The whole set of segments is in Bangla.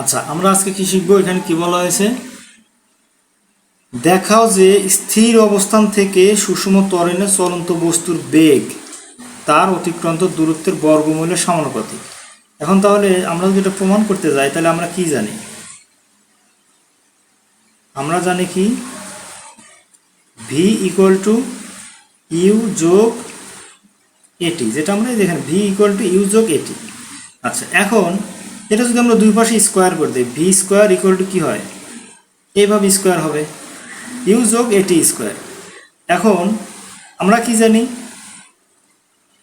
আচ্ছা আমরা আজকে কি শিখব? এখানে কি বলা হয়েছে? দেখাও যে স্থির অবস্থান থেকে সুষম ত্বরণে চলন্ত বস্তুর বেগ তার অতিক্রান্ত দূরত্বের বর্গমূলের সমানুপাতিক। এখন তাহলে আমরা যদি এটা প্রমাণ করতে যাই, তাহলে আমরা কি জানি? আমরা জানি কি? ভি ইকুয়াল টু ইউ যোগ এটি যেটা আমরা দেখেন ভি ইকুয়াল টু ইউ যোগ এটি আচ্ছা এখন এটা যদি আমরা দুই পাশে স্কোয়ার করে দিই ভি স্কোয়ার ইকুয়াল টু কী হয়? এইভাবে স্কোয়ার হবে। ইউ যোগ এটি স্কোয়ার এখন আমরা কি জানি?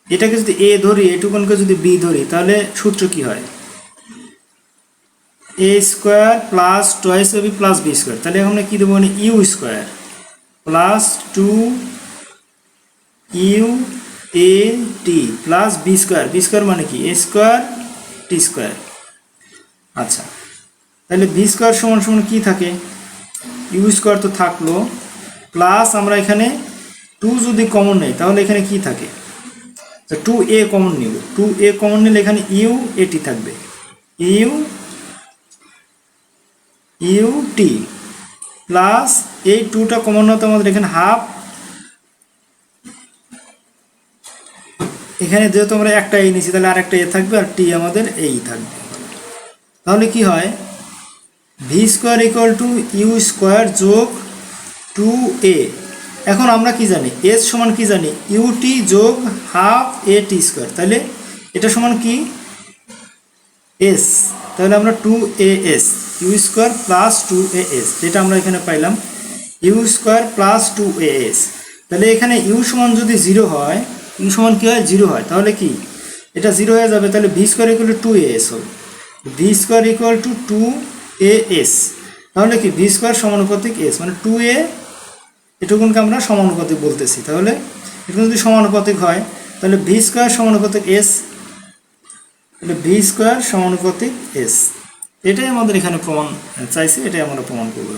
এটাকে যদি এ ধরি, এটুকুনকে যদি বি ধরি, তাহলে সূত্র কি হয়? A square plus twice B plus B square তাহলে আমরা কী দেবো মানে U square plus two U A T plus B square B square মানে কি? এ স্কোয়ার টি স্কোয়ার আচ্ছা। তাহলে বি স্কোয়ার সমান সমান কী থাকে? ইউ স্কোয়ার তো থাকল প্লাস আমরা এখানে টু যদি কমন নেই, তাহলে এখানে কি থাকে? টু এ কমন নিব টু এ কমন নিলে এখানে ইউ এটি থাকবে। ইউ ইউ টি প্লাস এই টুটা কমন হতে আমাদের এখানে হাফ এখানে যেহেতু আমরা একটা এ নিচ্ছি তাহলে আর একটা এ থাকবে আর টি আমাদের এই থাকবে। তাহলে কি হয়? V square equal to U square যোগ টু এ এখন আমরা কি জানি? এস সমান কি জানি? ইউটি যোগ হাফ এ টি স্কোয়ার তাহলে এটা সমান কি? এস তাহলে আমরা two A S U square plus two A S যেটা আমরা এখানে পাইলাম U square plus two A S তাহলে এখানে ইউ সমান যদি জিরো হয় ইউ সমান কী হয়? জিরো হয়। তাহলে কি? এটা জিরো হয়ে যাবে, তাহলে V square equal to A S হবে। V square equal to two A S তাহলে কি ভি স্কোয়ার সমানুপাতিক এস মানে টু এ এটুকুনকে আমরা সমানুপাতিক বলতেছি। তাহলে এটুকু যদি সমানুপাতিক হয়, তাহলে ভি স্কোয়ার সমানুপাতিক এস তাহলে ভি স্কোয়ার সমানুপাতিক এস এটাই আমাদের এখানে প্রমাণ, চাইছে, এটাই আমরা প্রমাণ করব